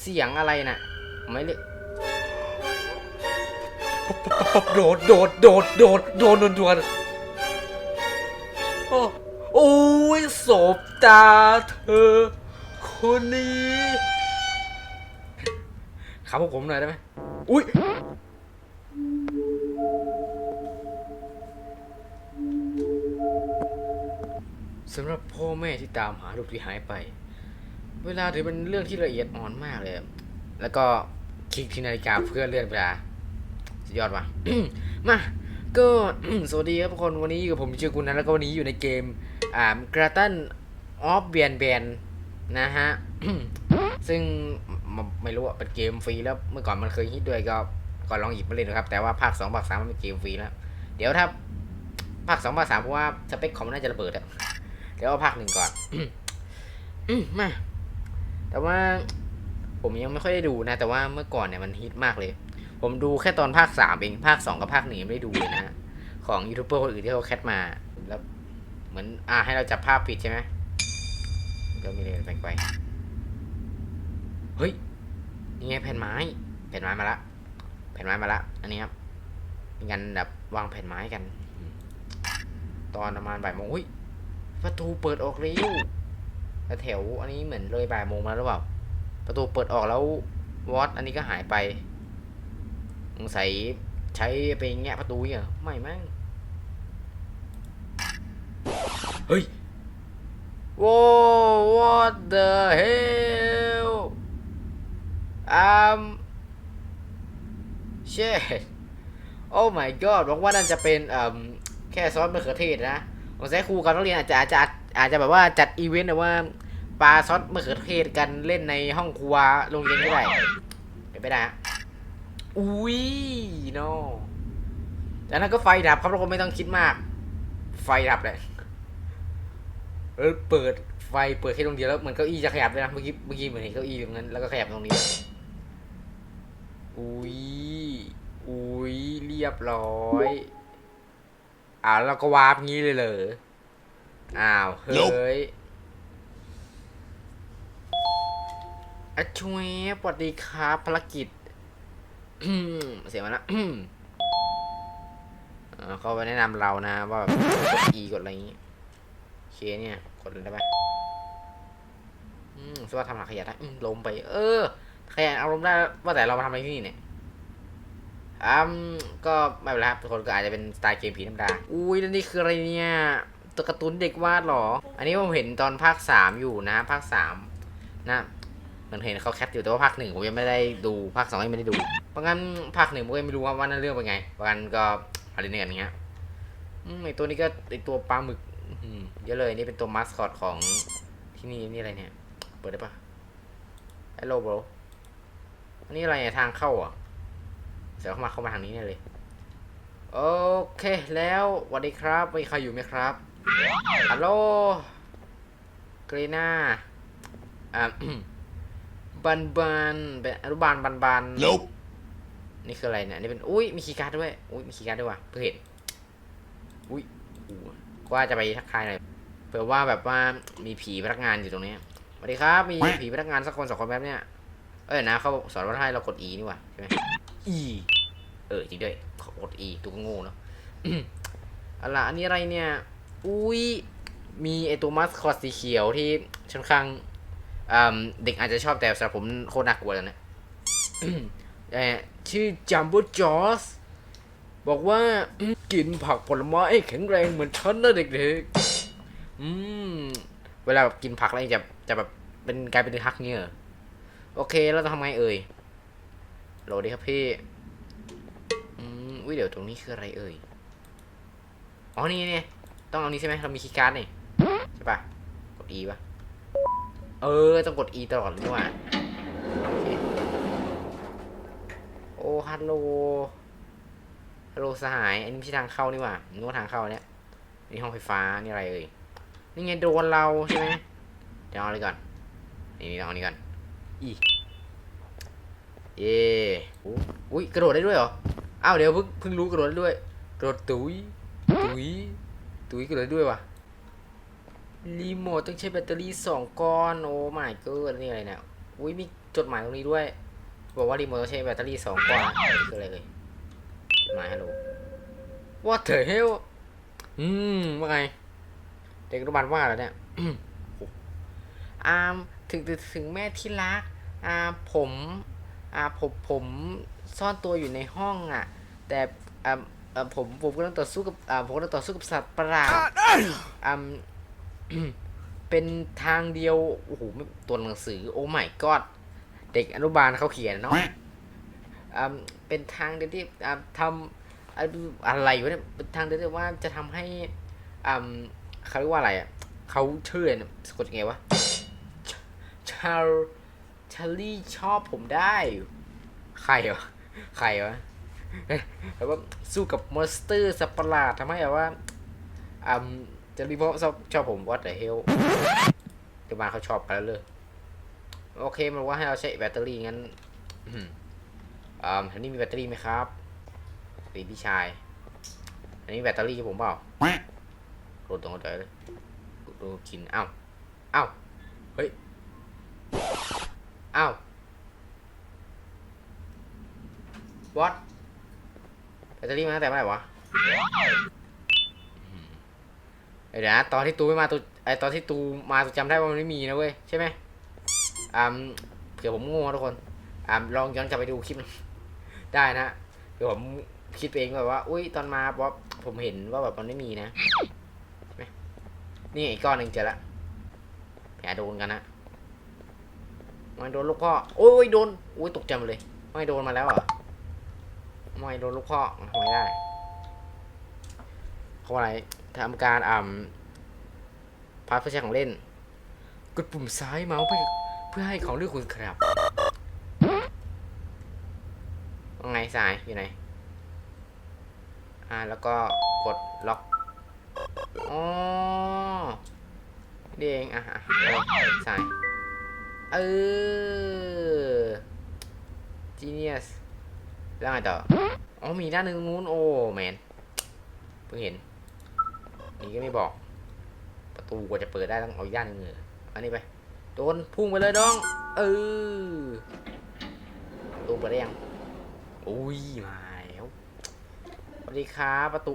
เสียงอะไรน่ะ ไม่เรียกโดดโดดโดดโดดโดดโดดโดดโอ้โอ้ยศพตาเธอ คนนี้ขับพวกผมหน่อยได้ไหมอุ้ยสำหรับพ่อแม่ที่ตามหาลูกที่หายไป เวลาถือเป็นเรื่องที่ละเอียดอ่อนมากเลย แล้วก็คลิกที่นาฬิกาเพื่อเลื่อนเวลาสุดยอดว่ะ มาก็สวัสดีครับทุกคนวันนี้อยู่กับผมชื่อกุณนะแล้วก็วันนี้อยู่ในเกมอ่ากราตันออฟเบียนแบนนะฮะ ซึ่งไม่รู้ว่าเป็นเกมฟรีแล้วเมื่อก่อนมันเคยฮิตด้วยก็ก็ลองหยิบมาเล่นนะครับ แต่ว่าภาค2ภาค3มันเป็นเกมฟรีแล้ว เดี๋ยวถ้าภาค2ภาค3เพราะว่าสเปคคอมมันน่าจะระเบิดอะเดี๋ยวเอาภาคหนึ่งก่อนมา แต่ว่าผมยังไม่ค่อยได้ดูนะ แต่ว่าเมื่อก่อนเนี่ยมันฮิตมากเลย ผมดูแค่ตอนภาคสามเองภาคสองกับภาคหนึ่งไม่ได้ดูเลยนะของยูทูบเบอร์คนอื่นที่เขาแคทมาแล้วเหมือนอ่าให้เราจับภาพผิดใช่ไหมก็มีเลยแปลงไปเฮ้ยนี่ไงแผ่นไม้ แผ่นไม้มาละแผ่นไม้มาละอันนี้ครับมีการแบบวางแผ่นไม้กัน ตอนประมาณบ่ายโมงอุ้ยประตูเปิดออกเร็ว แต่แถวอันนี้เหมือนเลยบ่ายโมงมาแล้วหรือเปล่า ประตูเปิดออกแล้ววอตอันนี้ก็หายไปสงสัยใช้ไปแงะประตูเหรอไม่มั้งเฮ้ยว้าว what the hell um shit oh my god หวังว่านั่นจะเป็นเอ่มแค่ซอสมะเขือเทศนะผมใช้ครูกับนักเรียนอาจจะอาจจะ อาจจะแบบว่าจัดอีเวนต์แบบว่าปลาซอสมะเขือเทศกันเล่นในห้องครัวโรงเรียนก็ได้เป็นไปได้ฮะอุ้ยโนจากนั้นก็ไฟดับครับทุกคนไม่ต้องคิดมาก ไฟดับเลยเออเปิดไฟเปิดแค่ตรงเดียวแล้วเหมือนเก้าอี้จะขยับเลยนะเมื่อกี้เมื่อกี้เหมือนเห็นเก้าอี้ตรงนั้นแล้วก็ขยับตรงนี้ อุ้ยอุ้ยเรียบร้อย อ่าเราก็วาร์ปงี้เลยเหรอ อ้าว เฮ้ยอะช่วยสวัสดีครับภารกิจเสียงมันนะอ่าเขาไปแนะนำเรานะว่าแบบกด E กดอะไรอย่างงี้เคเนี่ย กดเลยได้ไหมอืมสว่าทำหลักขยะได้อืมลงไป เออ ขยะเอาลงได้ ว่าแต่เรามาทำอะไรที่นี่เนี่ยอืมก็ไม่เป็นไรครับทุกคนก็อาจจะเป็นสไตล์เกมผีธรรมดา อุ้ยนี่คืออะไรเนี่ย ตัวการ์ตูนเด็กวาดเหรอ อันนี้ผมเห็นตอนภาคสามอยู่นะ ภาคสามนะเหมันเห็นเขาแคปอยู่แต่ว่าภาคหนึ่งผมยังไม่ได้ดูภาคสองยังไม่ได้ดู เพราะงั้นภาคหนึ่งผมก็ยังไม่รู้ว่าว่านั่นเรื่องเป็นไงเพราะงั้นก็อะไรเนี่ยอย่างเงี้ยไอตัวนี้ก็ไอตัวปลาหมึกเยอะเลยนี่เป็นตัวมาสคอตของที่นี่นี่อะไรเนี่ย เปิดได้ปะ Hello bro อันนี้อะไรเนี่ยทางเข้าอะเสียเข้ามาเข้ามาทางนี้เนี่ยเลย โอเคแล้วสวัสดีครับมีใครอยู่ไหมครับ ฮัลโหลกรีน่าอ่าบันบันเป็นอนุบาลบันบัน Nope. นี่คืออะไรเนี่ยนี่เป็นอุ้ยมีคีย์การ์ดด้วยอุ้ยมีคีย์การ์ดด้วยว่ะเพิ่งเห็นอุ้ยอู้ก็ว่าจะไปทักทายหน่อยเผื่อว่าแบบว่ามีผีพนักงานอยู่ตรงเนี้ยสวัสดีครับ มีผีพนักงานสักคนสองคนแบบเนี้ยเอ้ยนะเขาสอนว่าให้เรากด E นี่ว่ะใช่ไหม E เออจริงด้วยขอกด E ตัวก็โง่เนาะอะล่ะอันนี้อะไรเนี่ย อุ้ยมีไอตัวมัสคอตสีเขียวที่ค่อนข้างอืมเด็กอาจจะชอบแต่สำหรับผมโคตรน่ากลัวแล้วนี่ยเอ่อชื่อจัมโบ้จอสบอกว่ากินผักผลไม้แข็งแรงเหมือนฉันนะเด็กๆอืมเวลาแบบกินผักอะไรจะจะแบบเป็นกลายเป็นฮักเงี้ยเอโอเคแล้วจะทำไงเอ่ยโหลดีครับพี่อืมอุ้ยเดี๋ยวตรงนี้คืออะไรเอ่ยอ๋อนี่เนี่ย ต้องเอานี้ใช่ไหมเรามีคีย์การ์ดนี่ใช่ปะกด E ปะเออ ต้องกด E ตลอดเลยนี่หว่าโอเคโอ้ฮัลโหลฮัลโหลสหาย อันนี้ไม่ใช่ทางเข้านี่หว่านึกว่าทางเข้าเนี่ยนี่ห้องไฟฟ้านี่อะไรเอ่ยนี่ไงโดนเราใช่ไหมเดี๋ยวเอาเลยก่อนนี่นี่เอาอันนี้ก่อนอีเย่โอ้อุ้ยกระโดดได้ด้วยเหรออ้าวเดี๋ยวเพิ่งเพิ่งรู้กระโดดได้ด้วยกระโดดตุ้ยตุ้ย ตุ้ยกระโดดได้วยวะรีโมทต้องใช้แบตเตอรี่สองก้อนโอ้ไม่เกินนี่อะไรเนี่ยอุ้ยมีจดหมายตรงนี้ด้วย บอกว่ารีโมทต้องใช้แบตเตอรี่สองกว่านี่คืออะไรเลยจดหมายฮัลโหล What the hell อืมว่าไงเด็กอนุบาลว่าแล้วเนี่ยอาถึงถึงถึงแม่ที่รักอาผมอาผมผมซ่อนตัวอยู่ในห้องอะ แต่ อ่าอ่าผมผมกำลังต่อสู้กับอ่าผมกำลังต่อสู้กับสัตว์ประหลาดอ่าเป็นทางเดียวโอ้โหไม่ตัวหนังสือโอ้ my god เด็กอนุบาลเขาเขียนเนาะอ่าเป็นทางเดียวที่อ่าทำอ่าอะไรวะเนี่ยเป็นทางเดียวที่ว่าจะทำให้อ่าเขาเรียกว่าอะไรอะเขาเชื่อเนี่ยสะกดยังไงวะชาลชาลี่ชอบผมได้ ใครวะใครวะเอ้ย แบบว่าสู้กับมอนสเตอร์สัตว์ประหลาดทำให้แบบว่าอืมจะรีพอชอบชอบผมวัดแต่เฮลเดี๋ยวมาเขาชอบกันแล้วเลยโอเคมันว่าให้เราใช้แบตเตอรี่งั้นอ่าอันนี้มีแบตเตอรี่ไหมครับสีพี่ชาย อันนี้แบตเตอรี่ผมเปล่าโดนตรงหัวใจเลยดูกินอ้าวอ้าวเฮ้ยอ้าว what ตเตอรี่มาตั้งแต่เมื่อไหร่วะเดี๋ยวนะตอนที่ตูไม่มาตูไอตอนที่ตูมาตูจำได้ว่ามันไม่มีนะเว้ยใช่ไหมอ่าเผื่อผมโง่ทุกคนอ่าลองย้อนกลับไปดูคลิปได้นะเผื่อผมคิดเองแบบว่า อุ้ยตอนมาป๊อปผมเห็นว่าแบบมันไม่มีนะใช่ไหมนี่อีกก้อนหนึ่งเจอละแผลโดนกันนะไม่โดนลูกพ่อโอ้ยโดนโอ้ยตกใจหมดเลยไม่โดนมาแล้วเหรอ ไม่โดนลูกพ่อทำไมได้เขาอะไรทำการอ่าพาร์ทเพื่อใช้ของเล่น กดปุ่มซ้ายเมาส์เพื่อเพื่อให้ของเลือกคุณครับว่าไงสายอยู่ไหน อ่าแล้วก็กดล็อกอ๋อนี่เองอะอะสาย เออ genius แล้วไงต่ออ๋อมีด้านหนึ่งนู้นโอ้แมนเพิ่งเห็นนี่ก็ไม่บอก ประตูกว่าจะเปิดได้ต้องเอาอีกด้านหนึ่งเลยอันนี้ไปโดนพุ่งไปเลยน้องเออประตูเปิดได้ยังอุ้ยมาแล้วสวัสดีครับประตู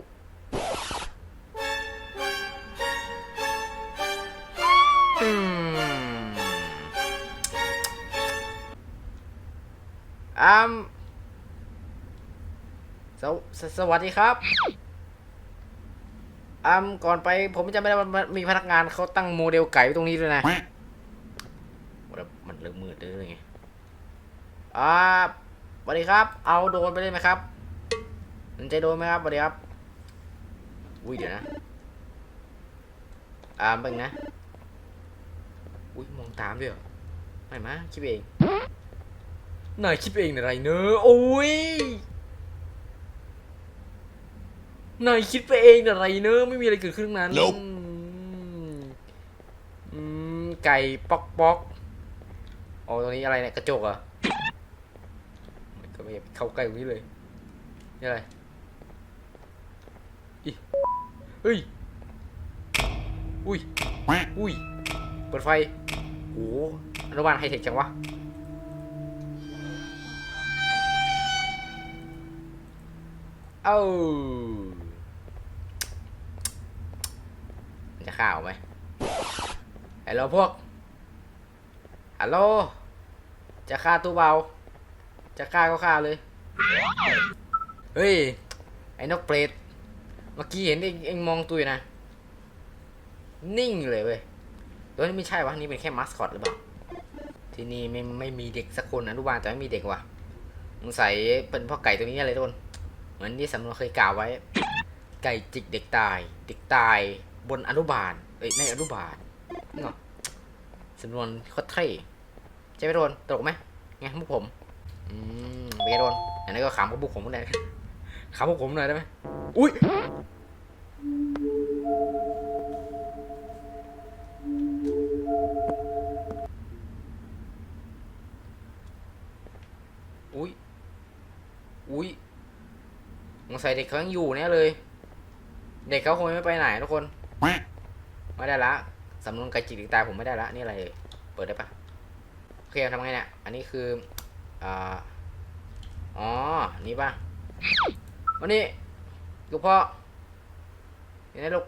อืมอืม สวสสวัสดีครับอืมก่อนไปผมจำไม่ได้มันมีพนักงานเขาตั้งโมเดลไก่ไว้ตรงนี้ด้วยนะมันเริ่มมืดเลยไงอ่าสวัสดีครับ เอาโดนไปเลยไหมครับสนใจโดนไหมครับสวัสดีครับ อุ้ยเดี๋ยวนะอ่าเบิ่งนะ อุ้ยมองตามด้วยเหรอไม่มาคิดเองนายคิดเองอะไรเนอะโอ้ย นายคิดไปเองอะไรเนอะไม่มีอะไรเกิดขึ้นทั้งนั้น Nope อืมอืมไก่ป๊อกป๊อกอ๋อตรงนี้อะไรเนี่ยกระจกเหรอะก็ไม่อยากเข้าใกล้ตรงนี้เลยนี่อะไรอิเฮ้ยอุ้ยอุ้ยเปิดไฟโอ้อนุบาลไฮเทคจังวะเอ้า มันจะฆ่าออกไหมฮัลโหลพวก ฮัลโหล จะฆ่าตู้เบา จะฆ่าก็ฆ่าเลย เฮ้ย ไอ้นกเปรต เมื่อกี้เห็นเองเองมองตัวอยู่นะ นิ่งเลยเว้ย ตัวนี้ไม่ใช่วะ นี่เป็นแค่มัสคอตหรือเปล่า ที่นี่ไม่ไม่มีเด็กสักคนอนุบาลแต่ไม่มีเด็กว่ะสงสัยเป็นพ่อไก่ตัวนี้อะไรทุกคนเหมือนที่สำนวนเคยกล่าวไว้ ไก่จิกเด็กตาย เด็กตาย บนอนุบาลเอ้ยในอนุบาลเนาะสำนวนโคตรเท่ใช่ไหมโดนตลกไหมไงมุกผม อืมเป็นไงโดนอย่างนี้นก็ขำกับบุกผมก็ได้ขำพวกผมหน่อยได้ไหมอุ้ยอุ้ย อุ้ยสงสัยเด็กเขายังอยู่แน่เลย เด็กเขาคงไม่ไปไหนทุกคน ไม่ได้ละสำนวนไกลจิกเด็กตาผมไม่ได้ละนี่อะไรเปิดได้ปะเคทำไงเนี่ยอันนี้คืออ๋อนี่ป่ะวันนี้ลูกพ่อนี่นลูก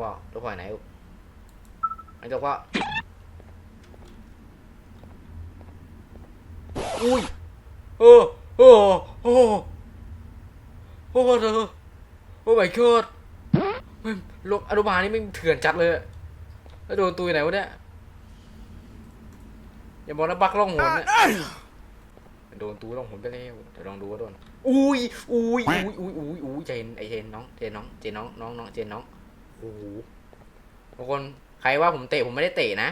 ว้าลูกพ่อไหนลูกไอ้ลูกพ่ออุ้ยโอ้โอ้โอ้โอ้เธอโอ้ my god เฮ้ย ลูกอนุบาลนี่ไม่งเถื่อนจัดเลยอะแล้วโดนตุยไหนวะเนี่ย อย่าบอกนะบักล่องหนเนี่ยโดนตูล่องหนไปแล้วเดี๋ยวลองดูว่าโดน อุ้ยอุ้ยอุ้ยอุ้ยอุ้ยอุ้ยเจนไอเจนน้อง เจนน้อง เจนน้อง น้องน้องเจนน้อง โอ้โหทุกคน ใครว่าผมเตะผมไม่ได้เตะนะ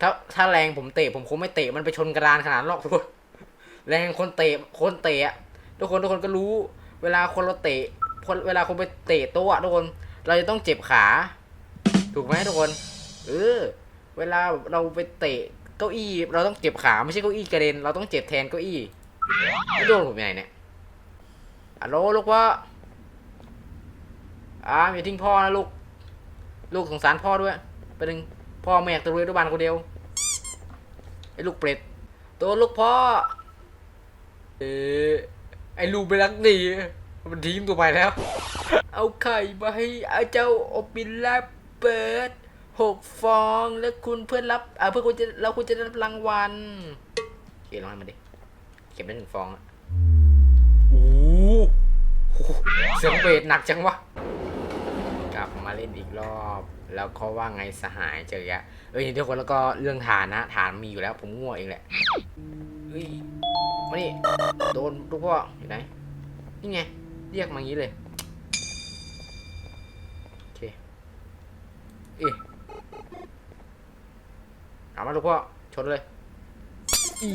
ถ้าถ้าแรงผมเตะผมคงไม่เตะมันไปชนกระดานขนาดนั้นหรอกทุกคน แรงคนเตะ คนเตะอะทุกคนทุกคนก็รู้ เวลาคนเราเตะคนเวลาคนไปเตะโต๊ะอะทุกคน เราจะต้องเจ็บขา ถูกไหมทุกคน เออ เวลาเราไปเตะเก้าอี้ เราต้องเจ็บขาไม่ใช่เก้าอี้กระเด็น เราต้องเจ็บแทนเก้าอี้ไม่โดนผมยังไงเนี่ยอะโลลูกพ่ออ่าอย่าทิ้งพ่อนะลูก ลูกสงสารพ่อด้วยไปหนึ่งพ่อไม่อยากตะลุยด้วยบ้านคนเดียวไอ้ลูกเปรตตัวลูกพ่อ เออไอ้ลูกไปรักดี มันทิ้งตัวไปแล้ว เอาไข่มาให้อาเจ้าโอปินลาเปิดหกฟองแล้วคุณเพื่อนรับอ่าเพื่อนคุณจะแล้วคุณจะได้รับรางวัลโอเคลองให้มันดิเก็บได้หนึ่งฟองอะโอ้โหเสียงเบสหนักจังวะกลับมาเล่นอีกรอบ แล้วเขาว่าไงสหายเจออะเอ้ยทุกคนแล้วก็เรื่องฐานนะฐานมีอยู่แล้ว ผมง่วงเองแหละเฮ้ยมานี่โดนลูกพ่ออยู่ไหนนี่ไง เรียกมาอย่างนี้เลย โอเค เอ๊ะเอามาลูกพ่อชนเลย อี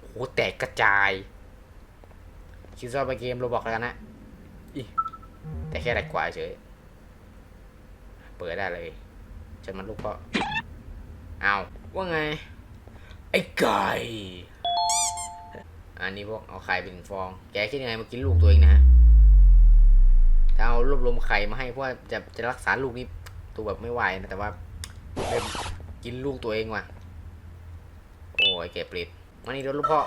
โหแตกกระจายคิดว่าไปเกมโรบอกแล้วกันนะอีแต่แค่แรกกว่าเฉย เปิดได้เลยชนมันลูกพ่อเอาว่าไง ไอ้ไก่อันนี้พวกเอาไข่เป็นฟอง แกคิดยังไงมากินลูกตัวเองนะ รวบรวมไข่มาให้เพราะว่าจะจะรักษาลูกนี่ตัวแบบไม่ไหวนะแต่ว่าเริ่มกินลูกตัวเองว่ะ โอ้ยแกเปรตมานี่โดนลูกพ่อ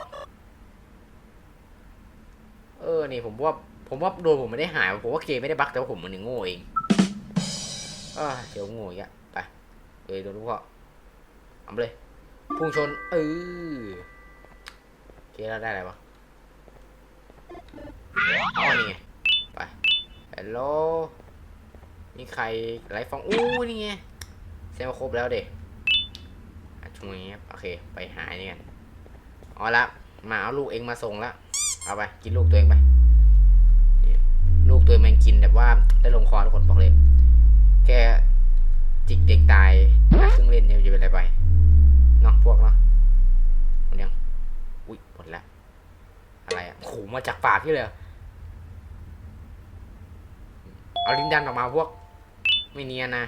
เออนี่ผมว่าผมว่าโดนผมไม่ได้หายผมว่าเกมไม่ได้บั๊กแต่ว่าผมมันนึงโง่เองเอ่าเดี๋ยวโง่อีกอะไปเอ้ยโดนลูกพ่อเอาไปเลยพุ่งชนเออเคแล้วได้อะไรวะอ๋อนี่ไง ฮัลโหลมีใครไลฟ์ฟองอู้นี่ไงเซลครบแล้วเด็กช่วงนี้โอเค ไปหานี่กันเอาละมาเอาลูกเองมาส่งละเอาไปกินลูกตัวเองไปลูกตัวเองมันกินแบบว่าได้ลงคอทุกคนบอกเลย แค่จิกเด็กตายนะเครื่องเล่นเนี่ยจะเป็นอะไรไปเนาะพวกเนาะหมดยังอุ้ยหมดแล้วอะไรอะขู่มาจากปากที่เลย เอาลิ้นดันออกมาพวก ไม่เนียนนะ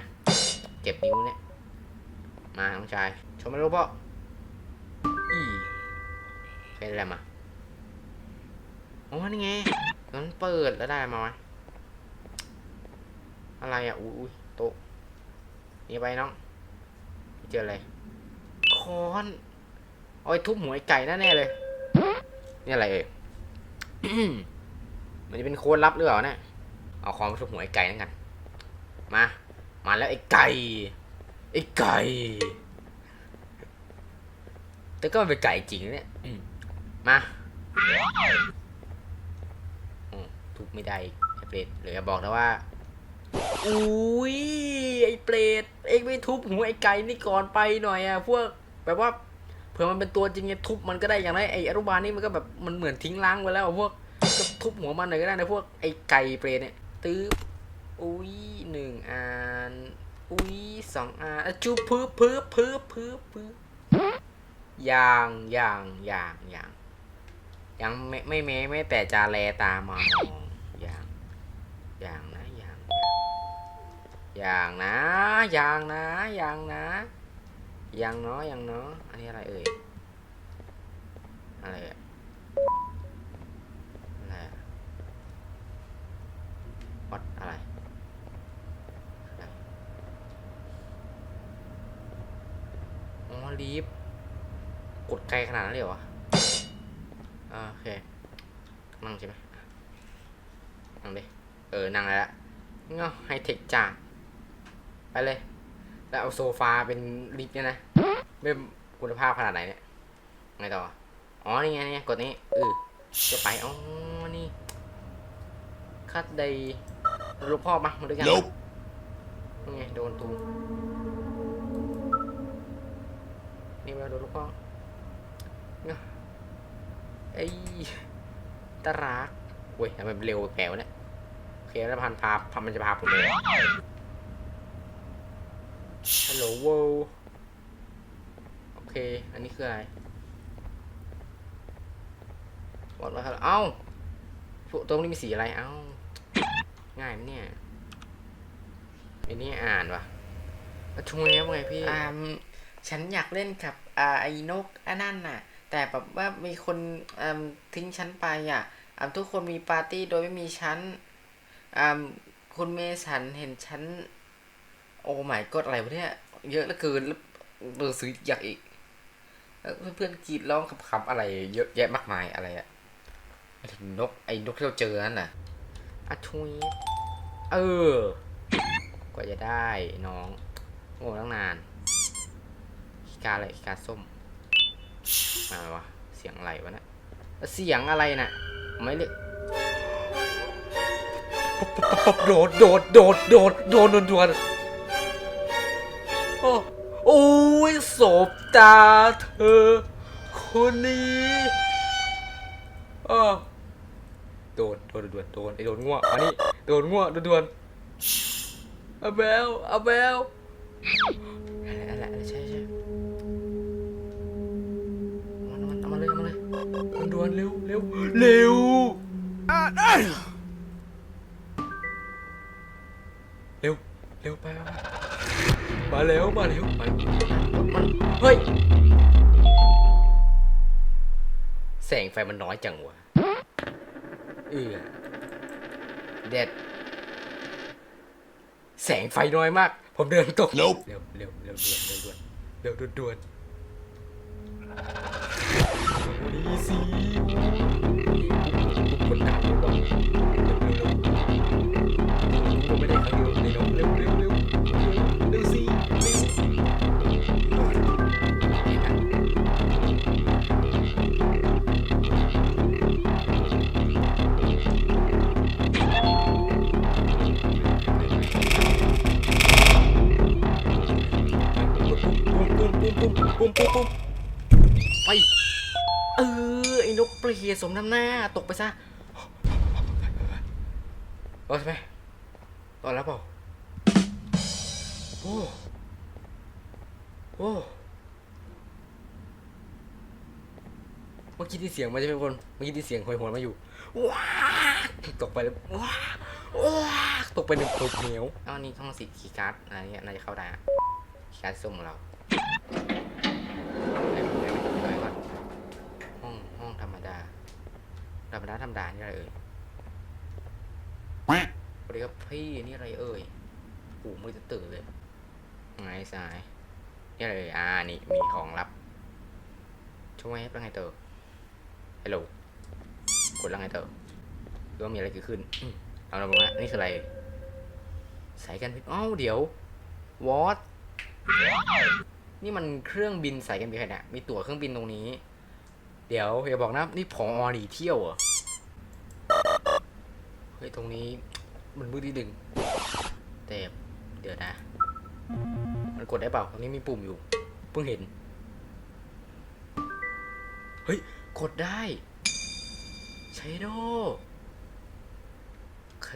เจ็บนิ้วเนี่ย มาน้องชาย ชมไม่รู้เพ่ออีเป็นอะไรมาโอ้นี่ไงงั้นเปิดแล้วได้มาวะอะไรอะอุ้ยอุ้ยโต๊ะนี่ไปน้อง เจออะไรค้อนเอาไอ้ทุบหัวไอ้ไก่แน่ๆเลย นี่อะไรเอ่ยมันจะเป็นโค้ดลับหรือเปล่าเนี่ย เอาความทุบหัวไอ้ไก่นั่นกัน มา มาแล้วไอ้ไก่ ไอ้ไก่ แต่ก็เป็นไก่จริงนะเนี่ยมาอืมทุบไม่ได้ไอ้เปรตเหลือบอกนะว่า อุ้ยไอ้เปรตเอ็งไม่ทุบหัวไอ้ไก่นี่ก่อนไปหน่อยอะพวกแบบว่าเผื่อมันเป็นตัวจริงเนี่ยทุบมันก็ได้อย่างไรไอ้อนุบาลนี่มันก็แบบมันเหมือนทิ้งล้างไปแล้วอะพวกก็ทุบหัวมันหน่อยก็ได้นะพวกไอ้ไก่เปรตเนี่ย ตื้ออุ้ยหนึ่งอันอุ้ยสองอันจูพึบพึบพึบพึบพึบอย่างอย่างอย่างอย่างยังไม่ไม่แม้ไม่แต่จะแลตามองอย่างอย่างนะอย่างอย่างนะอย่างนะอย่างนะอย่างเนาะอย่างเนาะอันนี้อะไรเอ่ยอะไรอะอะไรอะ วัดอะไร อะไรอ๋อดีฟกดไกลขนาดนั้นเลยเหรอวะอ่าโอเค นั่งใช่ไหมนั่งดิเออ นั่งแล้วละเงาไฮเทคจ้าไปเลย แล้วเอาโซฟาเป็นลิฟต์เนี่ยนะไม่คุณภาพขนาดไหนเนี่ย ไงต่อ อ๋อ นี่ไงนี่ไงกดนี้เออจะไป อ๋อ นี่ คัดใดลูกพ่อมามาด้วยกัน Nope. นี่ไง โดนตู มนี่มาโดนลูกพ่องไอ้ตารักเว้ยทำไมมันเร็วแปลวเนี่ยโอเคแล้วพันพาพันมันจะพาผมเลยฮัลโหลวโอเค อันนี้คืออะไรบอกแล้วครับเอ้าพวกตรงนี้มีสีอะไร เอ้า ง่ายไหมเนี่ยอ้นี่อ่านวะช่วยว่าไงพี่อ่าฉันอยากเล่นกับ อ่าไอ้นกอันนั่นน่ะ แต่แบบว่ามีคนอ่าทิ้งฉันไปอะอ่าทุกคนมีปาร์ตี้โดยไม่มีฉันอ่าคุณเมสันเห็นฉันโอ้ไม่กดอะไรวะเนี่ยเยอะเหลือเกินแล้วหนังสืออยากอีกเพื่อนๆกรีดร้องขำๆอะไร เยอะแยะมากมายอะไรอะไอ้นกไอ้นกที่เราเจอนั่นน่ะอะช่วยเออกว่าจะได้น้องโง่ตั้งนาน การอะไรขีการส้มมาวะเสียงอะไรวะเนะเสียงอะไรน่ะไม่เลยโดดโดดโดดโดดโดดโดดโดดโอ้โอ้ยศพตาเธอ คนนี้อ้อโดนโดนโดนโดนไอ้โดนง่วงอันนี้โดนง่วงโดนโดนอาเบลอาเบล วนเร็วเร็วเร็วเร็วเร็วไปไปไปมาเร็วมาเร็วมามันเฮ้ยแสงไฟมันน้อยจังวะเออเด็ดแสงไฟน้อยมาก ผมเดินตก Nope เร็วเร็วเร็วด่วนเร็วด่วนเร็วด่วนด่วนโอ้ดีสิคนดังเลยว่ะเร็วเร็วเร็วไม่ได้ครั้งเดียวใน pum, pum, ไอ้นกเปลี่ยสมน้ำหน้าตกไปซะรอดใช่ไหมรอดแล้วเปล่าโอ้โอ้เมื่อกี้ที่เสียงมันจะเป็นคนเมื่อกี้ที่เสียงหอยหัวมาอยู่ว้าตกไปแล้วว้าว้าตกไปหนึ่งตกเหนียวอ้าวนี่ห้องสิคีย์การ์ดอะไรเงี้ยน่าจะเข้าได้คีย์การ์ดส้มของเรา เดี๋ยวเดี๋ยวเดี๋ยวก่อนห้องห้องธรรมดา ธรรมดาธรรมดานี่อะไรเอ่ยสวัสดีครับพี่นี่อะไรเอ่ยปู่มือจะตื่นเลยไงสายนี่อะไรเอ่ยอ่านี่มีของลับช่วยแล้วไงเตอร์ฮัลโหลกดแล้วไงเตอร์หรือว่ามีอะไรเกิดขึ้นอืมเอาละบอกนะนี่คืออะไรสายการบินอ้าวเดี๋ยววอตนี่มันเครื่องบินสายการบินใครเนี่ยมีตั๋วเครื่องบินตรงนี้ เดี๋ยวอย่าบอกนะนี่ผอหนีเที่ยวเหรอ เฮ้ย ตรงนี้มันมืดที่ดึงแต่เดี๋ยวนะ มันกดได้เปล่า ตรงนี้มีปุ่มอยู่ เพิ่งเห็น เฮ้ย กดได้ใช้โดโอเค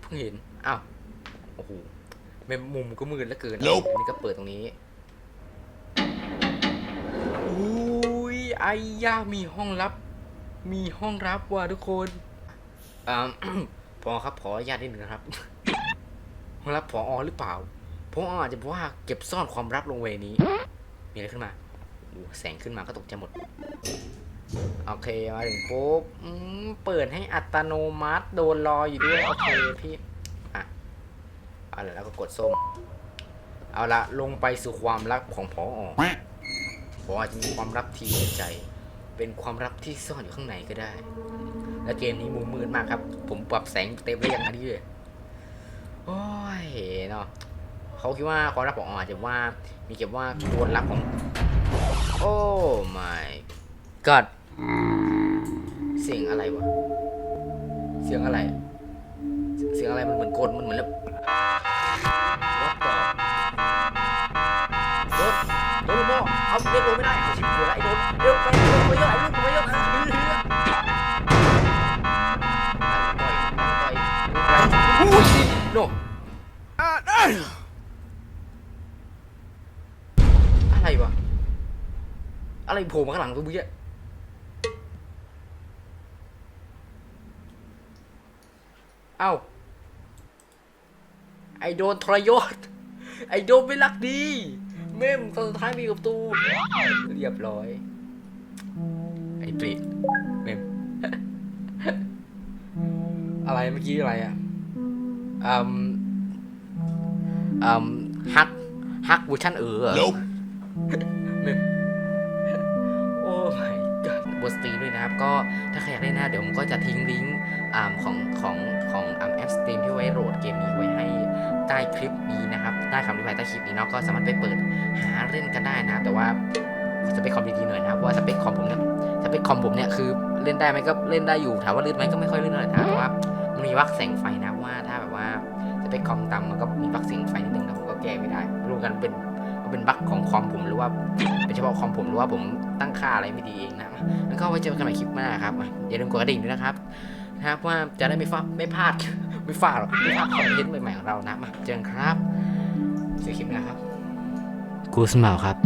เพิ่งเห็น อ้าว โอ้โหแม่มุมก็มืดแล้วเกิน Nope อันนี้ก็เปิดตรงนี้ อุ้ย ไอ้ย่ามีห้องลับ มีห้องลับว่ะทุกคนอ่า พอครับขออนุญาตนิดนึงนะครับ ห้องลับพออหรือเปล่าพออาจจะว่าเก็บซ่อนความลับลงเวนี้ มีอะไรขึ้นมาแสงขึ้นมาก็ตกใจหมด โอเค มาถึงปุ๊บเปิดให้อัตโนมัติโดนรออยู่ด้วย โอเคพี่ อะเอาละแล้วก็กดส้ม เอาละลงไปสู่ความลับของพออ ขออาจจะมีความลับที่ในใจ เป็นความลับที่ซ่อนอยู่ข้างในก็ได้ และเกมนี้มุมมืดมากครับ ผมปรับแสงเต็มได้อย่างนี้เลยโอ้ยเนาะเขาคิดว่าความลับของอออาจจะว่า มีเก็บว่าโคนลับของ โอ้ my god เสียงอะไรวะ เสียงอะไร เสียงอะไรมันเหมือนกลมันเหมือนแบบ ยโนอะไรวะ อะไรโผล่มาข้างหลังตัวเมื่อกี้เอ้า ไอโดนทรยศ ไอโดนไม่รักดี เมมตอนสุดท้ายมีกับตู เรียบร้อย ไอปริดเมม อะไรเมื่อกี้อะไรอะ อืมอืมฮักฮักเวอร์ชันเออเหรอ Nope เม่มโอ้ my god บทสตรีมด้วยนะครับ ก็ถ้าใครอยากเล่นนะเดี๋ยวผมก็จะทิ้งลิงก์อ่าของของของอ่าแอปสตรีมที่ไว้โหลดเกมนี้ไว้ให้ใต้คลิปนี้นะครับใต้คำอธิบายใต้คลิปนี้เนาะก็สามารถไปเปิดหาเล่นกันได้นะครับ แต่ว่าสเปคคอมดีๆหน่อยนะครับเพราะว่าสเปคคอมผมเนี่ยสเปคคอมผมเนี่ยคือเล่นได้ไหมก็เล่นได้อยู่ถามว่าลื่นไหมก็ไม่ค่อยลื่นเท่าไหร่นะเพราะว่ามันมีวักแสงไฟนะว่าถ้าแบบว่าส เปคคอมต่ำมันก็มีวักแสงไฟนิดนึงนะผมก็แก้ไม่ได้ไม่รู้กันเป็นเป็นบั๊กของคอมผมหรือว่าเป็นเฉพาะคอมผมหรือว่าผมตั้งค่าอะไรไม่ดีเองนะแล้วก็ไว้เจอกันใหม่คลิปหน้าครับอย่าลืมกดกระดิ่งด้วยนะครับนะครับว่าจะได้ไม่ฟาไม่พลาดไม่ฟาดหรอกไม่พลาดคอนเทนต์ใหม่ๆของเรานะมาเจอกันครับเจอคลิปหน้าครับกูสมาครับ